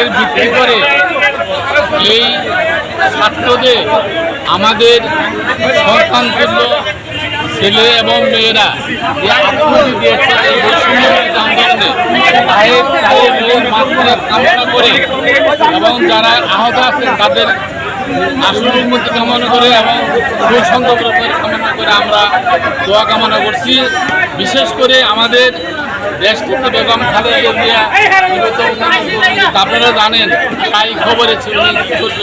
এর ভিত্তি করে এই ছাত্রদের, আমাদের সন্তান ছেলে এবং মেয়েরা কামনা করে এবং যারা আহত আছেন তাদের আসল উন্নতি কামনা করে এবং সুসংখ্যক কামনা করে আমরা দোয়া কামনা করছি। বিশেষ করে আমাদের দেশ থেকে বেগম খালেদা জিয়া আপনারা জানেন, তাই খবরে ছিল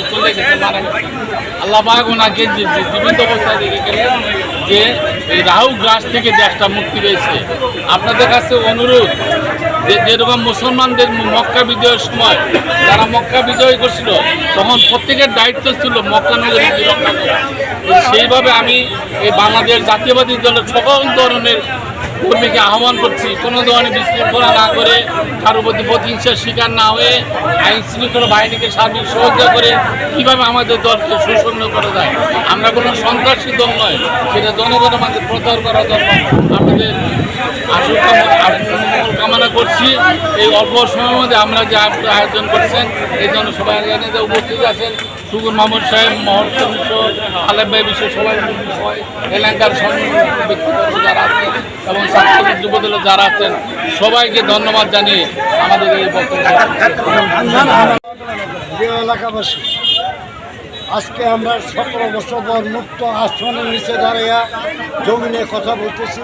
চলে- গেছে, মারা আল্লাহ পাক ওনাকে জীবিত অবস্থায় দেখে গেলেন যে এই রাহু গ্রাস থেকে দেশটা মুক্তি পেয়েছে। আপনাদের কাছে অনুরোধ যেরকম মুসলমানদের মক্কা বিজয়ের সময় যারা মক্কা বিজয় করছিল, তখন প্রত্যেকের দায়িত্ব ছিল মক্কা নগরী রক্ষা করা। সেইভাবে আমি এই বাংলাদেশ জাতীয়বাদী দলের সকল ধরনের কর্মীকে আহ্বান করছি, কোনো ধরনের বিশৃঙ্খলা না করে, কারোর প্রতি প্রতিহিংসার শিকার না হয়ে আইন শৃঙ্খলা বাহিনীকে সার্বিক সহযোগিতা করে কীভাবে আমাদের দলকে সুসংগ্ন করা যায়। আমরা কোনো সন্ত্রাসী দল নয়, সেটা জনগণের মাঝে প্রচার করা দরকার। আমাদের আসল করছি এই অল্প সময়ের মধ্যে আমরা যে আয়োজন- করছেন, এই জন্য সবাই জানিয়ে যে উপস্থিত আছেন সুগুর মাহমুদ সাহেব মহর আলেম ভাই বিশ্ব সবাই এলাকার ব্যক্তিবর্গ যারা আছেন এবং ছাত্রলীগ যুবদলের যারা আছেন, সবাইকে ধন্যবাদ জানিয়ে আমাদের এই এলাকাবাসী, আজকে আমরা সতেরো বছর পর মুক্ত আসমানের নিচে দাঁড়িয়ে জমিনে কথা বলতেছি।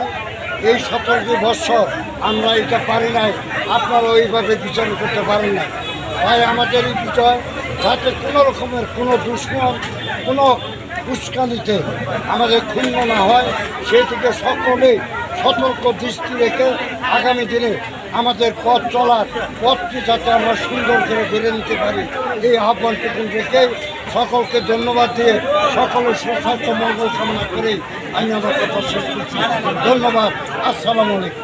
এই সতেরোটি বছর আমরা এটা পারি নাই। আপনারা ওইভাবে বিচার করতে পারেন না তাই আমাদের এই বিজয় যাতে কোনো রকমের কোনো দুশ্মন, কোনো উস্কানিতে আমাদের ক্ষুণ্ণ না হয়, সেই থেকে সকলে সতর্ক দৃষ্টি রেখে আগামী দিনে আমাদের পথ চলার পথটি যাতে আমরা সুন্দর করে বেড়ে নিতে পারি, এই আহ্বানটুকু রেখে সকলকে ধন্যবাদ দিয়ে সকলের সুস্বাস্থ্য মঙ্গল কামনা করে আমি আমার কথা শেষ করছি। ধন্যবাদ। আসসালামু আলাইকুম।